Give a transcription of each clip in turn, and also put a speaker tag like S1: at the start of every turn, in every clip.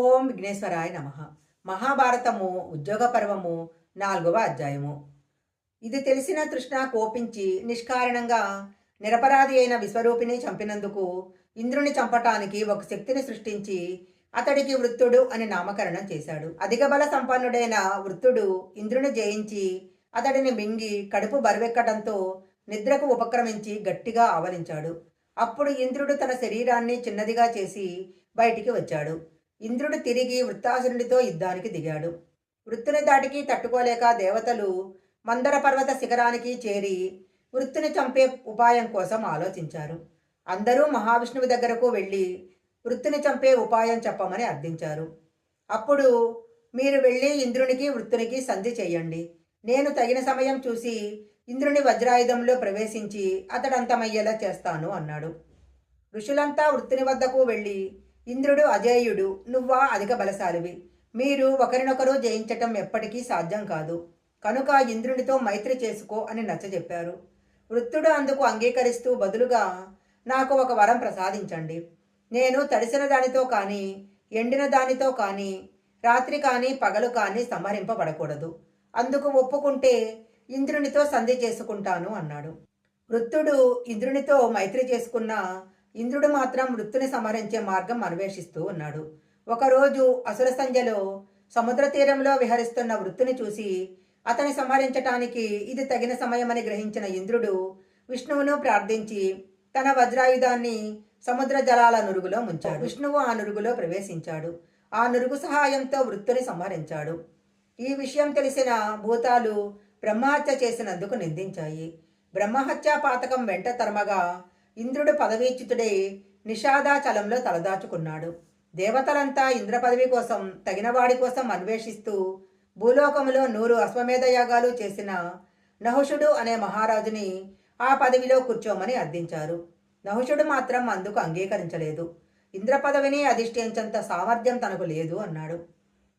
S1: ఓం విఘ్నేశ్వరాయ నమ. మహాభారతము ఉద్యోగ పర్వము నాలుగవ అధ్యాయము. ఇది తెలిసిన తృష్ణ కోపించి నిష్కారణంగా నిరపరాధి అయిన విశ్వరూపిని చంపినందుకు ఇంద్రుని చంపటానికి ఒక శక్తిని సృష్టించి అతడికి వృత్తుడు అని నామకరణం చేశాడు. అధిక బల సంపన్నుడైన వృత్తుడు ఇంద్రుని జయించి అతడిని మింగి కడుపు బరువెక్కడంతో నిద్రకు ఉపక్రమించి గట్టిగా ఆవలించాడు. అప్పుడు ఇంద్రుడు తన శరీరాన్ని చిన్నదిగా చేసి బయటికి వచ్చాడు. ఇంద్రుడు తిరిగి వృత్తాసురుడితో యుద్ధానికి దిగాడు. వృత్తుని దాటికి తట్టుకోలేక దేవతలు మందర పర్వత శిఖరానికి చేరి వృత్తుని చంపే ఉపాయం కోసం ఆలోచించారు. అందరూ మహావిష్ణువు దగ్గరకు వెళ్ళి వృత్తుని చంపే ఉపాయం చెప్పమని అర్థించారు. అప్పుడు మీరు వెళ్ళి ఇంద్రునికి వృత్తునికి సంధి చేయండి. నేను తగిన సమయం చూసి ఇంద్రుని వజ్రాయుధంలో ప్రవేశించి అతడంతమయ్యేలా చేస్తాను అన్నాడు. ఋషులంతా వృత్తుని వద్దకు వెళ్ళి ఇంద్రుడు అజేయుడు నువ్వా అధిక బలశాలివి. మీరు ఒకరినొకరు జయించటం ఎప్పటికీ సాధ్యం కాదు. కనుక ఇంద్రునితో మైత్రి చేసుకో అని నచ్చజెప్పారు. వృత్తుడు అందుకు అంగీకరిస్తూ బదులుగా నాకు ఒక వరం ప్రసాదించండి. నేను తడిసిన దానితో కానీ ఎండిన దానితో కానీ రాత్రి కానీ పగలు కానీ సంహరింపబడకూడదు. అందుకు ఒప్పుకుంటే ఇంద్రునితో సంధి చేసుకుంటాను అన్నాడు. వృత్తుడు ఇంద్రునితో మైత్రి చేసుకున్న ఇంద్రుడు మాత్రం మృత్యుని సంహరించే మార్గం అన్వేషిస్తూ ఉన్నాడు. ఒకరోజు అసుర సంధ్యలో సముద్ర తీరంలో విహరిస్తున్న వృత్తుని చూసి అతని సంహరించటానికి ఇది తగిన సమయమని గ్రహించిన ఇంద్రుడు విష్ణువును ప్రార్థించి తన వజ్రాయుధాన్ని సముద్ర జలాల నురుగులో ముంచాడు. విష్ణువు ఆ నురుగులో ప్రవేశించాడు. ఆ నురుగు సహాయంతో వృత్తుని సంహరించాడు. ఈ విషయం తెలిసిన భూతాలు బ్రహ్మహత్య చేసినందుకు నిందించాయి. బ్రహ్మహత్యా పాతకం వెంట తరమగా ఇంద్రుడు పదవీచ్యుతుడై నిషాదాచలంలో తలదాచుకున్నాడు. దేవతలంతా ఇంద్ర పదవి కోసం తగినవాడి కోసం అన్వేషిస్తూ భూలోకములో నూరు అశ్వమేధ యాగాలు చేసిన నహుషుడు అనే మహారాజుని ఆ పదవిలో కూర్చోమని అర్థించారు. నహుషుడు మాత్రం అందుకు అంగీకరించలేదు. ఇంద్ర పదవిని అధిష్ఠించంత సామర్థ్యం తనకు లేదు అన్నాడు.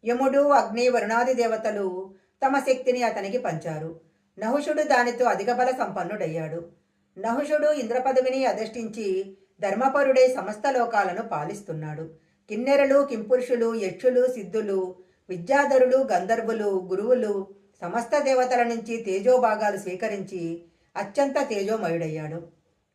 S1: యముడు అగ్ని వరుణాది దేవతలు తమ శక్తిని అతనికి పంచారు. నహుషుడు దానితో అధిక బల సంపన్నుడయ్యాడు. నహుషుడు ఇంద్రపదవిని అధిష్ఠించి ధర్మపరుడే సమస్త లోకాలను పాలిస్తున్నాడు. కిన్నెరలు కింపురుషులు యక్షులు సిద్ధులు విద్యాధరులు గంధర్వులు గురువులు సమస్త దేవతల నుంచి తేజోభాగాలు స్వీకరించి అత్యంత తేజోమయుడయ్యాడు.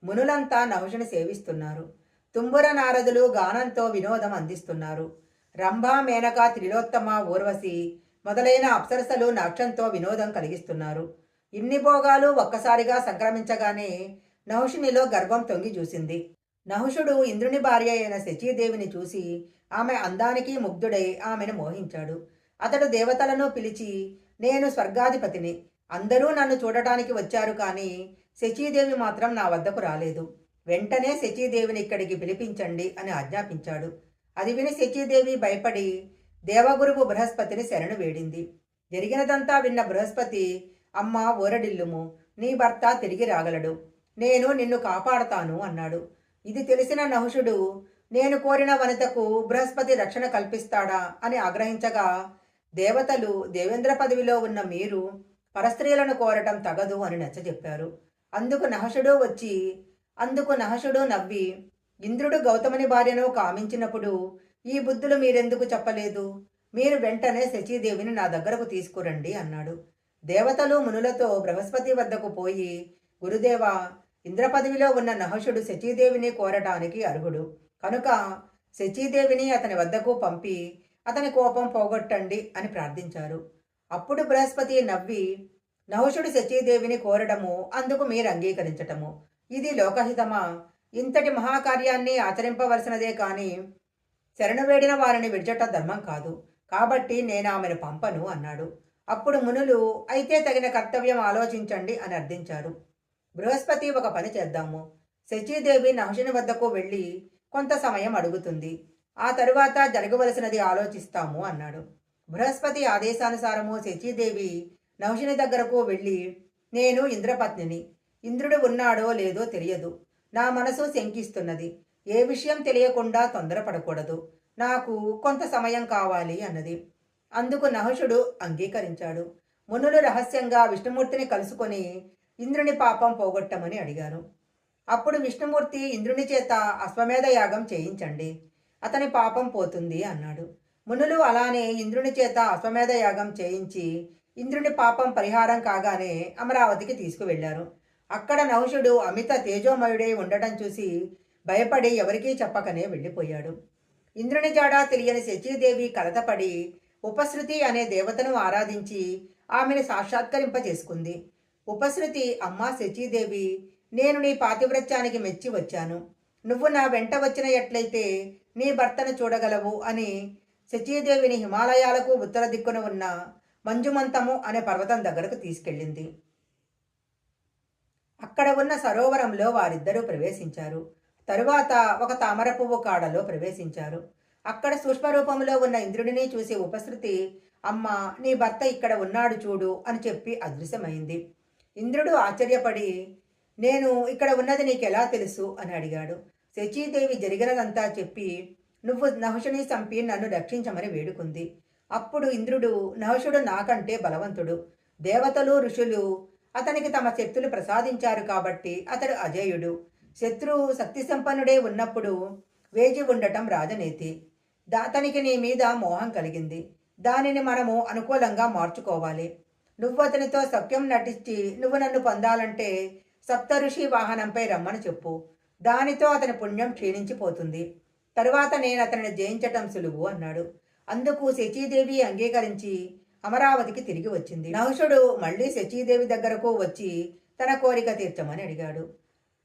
S1: మునులంతా నహుషుని సేవిస్తున్నారు. తుంబుర నారదులు గానంతో వినోదం అందిస్తున్నారు. రంభ మేనక త్రిలోత్తమ ఊర్వశి మొదలైన అప్సరసలు నాక్షంతో వినోదం కలిగిస్తున్నారు. ఇన్ని భోగాలు ఒక్కసారిగా సంక్రమించగానే నహుషునిలో గర్వం తొంగి చూసింది. నహుషుడు ఇంద్రుని భార్య అయిన శచీదేవిని చూసి ఆమె అందానికి ముగ్ధుడై ఆమెను మోహించాడు. అతడు దేవతలను పిలిచి నేను స్వర్గాధిపతిని. అందరూ నన్ను చూడటానికి వచ్చారు కానీ శచీదేవి మాత్రం నా వద్దకు రాలేదు. వెంటనే శచీదేవిని ఇక్కడికి పిలిపించండి అని ఆజ్ఞాపించాడు. అది విని శచీదేవి భయపడి దేవగురువు బృహస్పతిని శరణు వేడింది. జరిగినదంతా విన్న బృహస్పతి అమ్మ ఊరడిల్లుము నీ భర్త తిరిగి రాగలడు. నేను నిన్ను కాపాడతాను అన్నాడు. ఇది తెలిసిన నహుషుడు నేను కోరిన వనితకు బృహస్పతి రక్షణ కల్పిస్తాడా అని ఆగ్రహించగా దేవతలు దేవేంద్ర పదవిలో ఉన్న మీరు పరస్త్రీలను కోరటం తగదు అని నచ్చజెప్పారు. అందుకు నహషుడు వచ్చి అందుకు నహషుడు నవ్వి ఇంద్రుడు గౌతముని భార్యను కామించినప్పుడు ఈ బుద్ధులు మీరెందుకు చెప్పలేదు? మీరు వెంటనే శచీదేవిని నా దగ్గరకు తీసుకురండి అన్నాడు. దేవతలు మునులతో బృహస్పతి వద్దకు పోయి గురుదేవ ఇంద్రపదవిలో ఉన్న నహషుడు శచీదేవిని కోరటానికి అర్హుడు. కనుక శచీదేవిని అతని వద్దకు పంపి అతని కోపం పోగొట్టండి అని ప్రార్థించారు. అప్పుడు బృహస్పతి నవ్వి నహుషుడు శచీదేవిని కోరడము అందుకు మీరు అంగీకరించటము. ఇది లోకహితమా? ఇంతటి మహాకార్యాన్ని ఆచరింపవలసినదే కాని శరణు వేడిన వారిని విడిచట ధర్మం కాదు. కాబట్టి నేను ఆమెను పంపను అన్నాడు. అప్పుడు మునులు అయితే తగిన కర్తవ్యం ఆలోచించండి అని అర్థించారు. బృహస్పతి ఒక పని చేద్దాము. శచీదేవి నహుషుని వద్దకు వెళ్ళి కొంత సమయం అడుగుతుంది. ఆ తరువాత జరగవలసినది ఆలోచిస్తాము అన్నాడు. బృహస్పతి ఆదేశానుసారము శచీదేవి నహుషుని దగ్గరకు వెళ్ళి నేను ఇంద్రపత్నిని. ఇంద్రుడు ఉన్నాడో లేదో తెలియదు. నా మనసు శంకిస్తున్నది. ఏ విషయం తెలియకుండా తొందరపడకూడదు. నాకు కొంత సమయం కావాలి అన్నది. అందుకు నహుషుడు అంగీకరించాడు. మునులు రహస్యంగా విష్ణుమూర్తిని కలుసుకొని ఇంద్రుని పాపం పోగొట్టమని అడిగారు. అప్పుడు విష్ణుమూర్తి ఇంద్రుని చేత అశ్వమేధ యాగం చేయించండి అతని పాపం పోతుంది అన్నాడు. మునులు అలానే ఇంద్రుని చేత అశ్వమేధ యాగం చేయించి ఇంద్రుని పాపం పరిహారం కాగానే అమరావతికి తీసుకువెళ్ళారు. అక్కడ నహుషుడు అమిత తేజోమయుడై ఉండటం చూసి భయపడి ఎవరికీ చెప్పకనే వెళ్ళిపోయాడు. ఇంద్రుని జాడ తెలియని శచీదేవి కలతపడి ఉపశృతి అనే దేవతను ఆరాధించి ఆమెను సాక్షాత్కరింపజేసుకుంది. ఉపశృతి అమ్మా శచీదేవి నేను నీ పాతివ్రత్యానికి మెచ్చి వచ్చాను. నువ్వు నా వెంట వచ్చిన ఎట్లయితే నీ భర్తను చూడగలవు అని శచీదేవిని హిమాలయాలకు ఉత్తర దిక్కున ఉన్న మంజుమంతము అనే పర్వతం దగ్గరకు తీసుకెళ్ళింది. అక్కడ ఉన్న సరోవరంలో వారిద్దరూ ప్రవేశించారు. తరువాత ఒక తామర పువ్వు కాడలో ప్రవేశించారు. అక్కడ సూక్ష్మరూపంలో ఉన్న ఇంద్రుడిని చూసి ఉపశృతి అమ్మ నీ భర్త ఇక్కడ ఉన్నాడు చూడు అని చెప్పి అదృశ్యమైంది. ఇంద్రుడు ఆశ్చర్యపడి నేను ఇక్కడ ఉన్నది నీకెలా తెలుసు? అని అడిగాడు. శచీదేవి జరిగినదంతా చెప్పి నువ్వు నహుషుని చంపి నన్ను రక్షించమని వేడుకుంది. అప్పుడు ఇంద్రుడు నహుషుడు నాకంటే బలవంతుడు. దేవతలు ఋషులు అతనికి తమ శక్తులు ప్రసాదించారు కాబట్టి అతడు అజేయుడు. శత్రువు శక్తి సంపన్నుడే ఉన్నప్పుడు వేచి ఉండటం రాజనీతి. అతనికి నీ మీద మోహం కలిగింది. దానిని మనము అనుకూలంగా మార్చుకోవాలి. నువ్వు అతనితో సఖ్యం నటించి నువ్వు నన్ను పొందాలంటే సప్త ఋషి వాహనంపై రమ్మని చెప్పు. దానితో అతని పుణ్యం క్షీణించిపోతుంది. తరువాత నేను అతనిని జయించటం సులువు అన్నాడు. అందుకు శచీదేవి అంగీకరించి అమరావతికి తిరిగి వచ్చింది. నహుషుడు మళ్ళీ శచీదేవి దగ్గరకు వచ్చి తన కోరిక తీర్చమని అడిగాడు.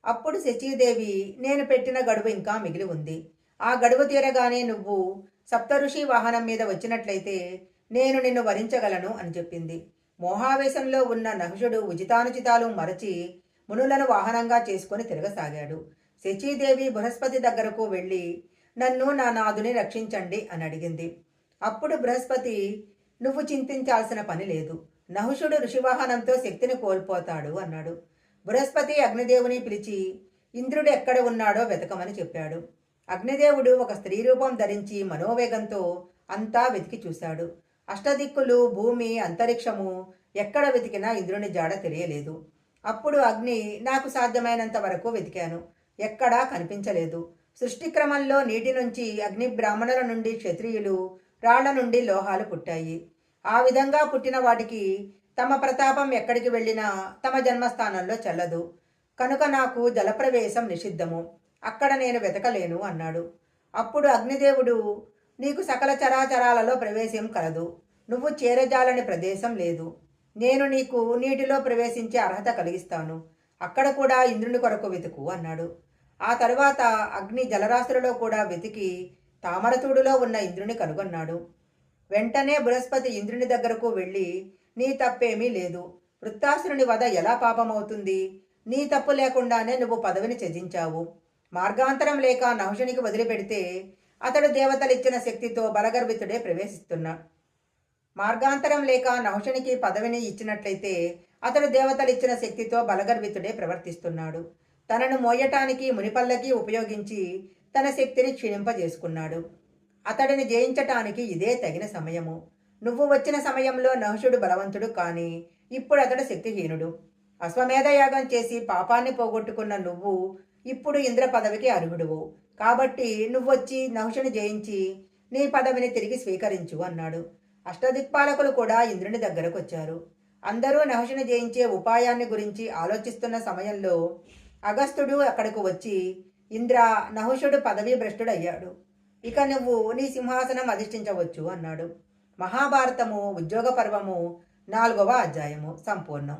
S1: అప్పుడు శచీదేవి నేను పెట్టిన గడువు ఇంకా మిగిలి ఉంది. ఆ గడువు తీరగానే నువ్వు సప్తఋషి వాహనం మీద వచ్చినట్లయితే నేను నిన్ను వరించగలను అని చెప్పింది. మోహావేశంలో ఉన్న నహుషుడు ఉచితానుచితాలు మరచి మునులను వాహనంగా చేసుకొని తిరగసాగాడు. శచీదేవి బృహస్పతి దగ్గరకు వెళ్ళి నన్ను నా నాదుని రక్షించండి అని అడిగింది. అప్పుడు బృహస్పతి నువ్వు చింతించాల్సిన పని లేదు. నహుషుడు ఋషివాహనంతో శక్తిని కోల్పోతాడు అన్నాడు. బృహస్పతి అగ్నిదేవుని పిలిచి ఇంద్రుడు ఎక్కడ ఉన్నాడో వెతకమని చెప్పాడు. అగ్నిదేవుడు ఒక స్త్రీ రూపం ధరించి మనోవేగంతో అంతా వెతికి చూశాడు. అష్టదిక్కులు భూమి అంతరిక్షము ఎక్కడ వెతికినా ఇంద్రుని జాడ తెలియలేదు. అప్పుడు అగ్ని నాకు సాధ్యమైనంత వరకు వెతికాను. ఎక్కడా కనిపించలేదు. సృష్టి క్రమంలో నీటి నుంచి అగ్ని బ్రాహ్మణుల నుండి క్షత్రియులు రాళ్ళ నుండి లోహాలు పుట్టాయి. ఆ విధంగా పుట్టిన వాటికి తమ ప్రతాపం ఎక్కడికి వెళ్ళినా తమ జన్మస్థానంలో చెల్లదు. కనుక నాకు జలప్రవేశం నిషిద్ధము. అక్కడ నేను వెతకలేను అన్నాడు. అప్పుడు అగ్నిదేవుడు నీకు సకల చరాచరాలలో ప్రవేశం కలదు. నువ్వు చేరజాలని ప్రదేశం లేదు. నేను నీకు నీటిలో ప్రవేశించే అర్హత కలిగిస్తాను. అక్కడ కూడా ఇంద్రుని కొరకు వెతుకు అన్నాడు. ఆ తరువాత అగ్ని జలరాశులలో కూడా వెతికి తామరతూడులో ఉన్న ఇంద్రుని కనుగొన్నాడు. వెంటనే బృహస్పతి ఇంద్రుని దగ్గరకు వెళ్ళి నీ తప్పేమీ లేదు. వృత్తాసురుని వద ఎలా పాపమవుతుంది? నీ తప్పు లేకుండానే నువ్వు పదవిని త్యజించావు. మార్గాంతరం లేక నహుషునికి వదిలిపెడితే అతడు దేవతలిచ్చిన శక్తితో బలగర్భితుడే ప్రవేశిస్తున్నా. మార్గాంతరం లేక నహుషునికి పదవిని ఇచ్చినట్లయితే అతడు దేవతలిచ్చిన శక్తితో బలగర్భితుడే ప్రవర్తిస్తున్నాడు. తనను మోయటానికి మునిపల్లకి ఉపయోగించి తన శక్తిని క్షీణింపజేసుకున్నాడు. అతడిని జయించటానికి ఇదే తగిన సమయము. నువ్వు వచ్చిన సమయంలో నహుషుడు బలవంతుడు కానీ ఇప్పుడు అతడు శక్తిహీనుడు. అశ్వమేధయాగం చేసి పాపాన్ని పోగొట్టుకున్న నువ్వు ఇప్పుడు ఇంద్ర పదవికి అర్హుడువు కాబట్టి నువ్వొచ్చి నహుషుని జయించి నీ పదవిని తిరిగి స్వీకరించు అన్నాడు. అష్టదిక్పాలకులు కూడా ఇంద్రుని దగ్గరకు వచ్చారు అందరూ నహుషుని జయించే ఉపాయాన్ని గురించి ఆలోచిస్తున్న సమయంలో అగస్త్యుడు అక్కడకు వచ్చి ఇంద్ర నహుషుడు పదవీ భ్రష్టుడయ్యాడు. ఇక నువ్వు నీ సింహాసనం అధిష్ఠించవచ్చు అన్నాడు. మహాభారతము ఉద్యోగ పర్వము నాలుగవ అధ్యాయము సంపూర్ణం.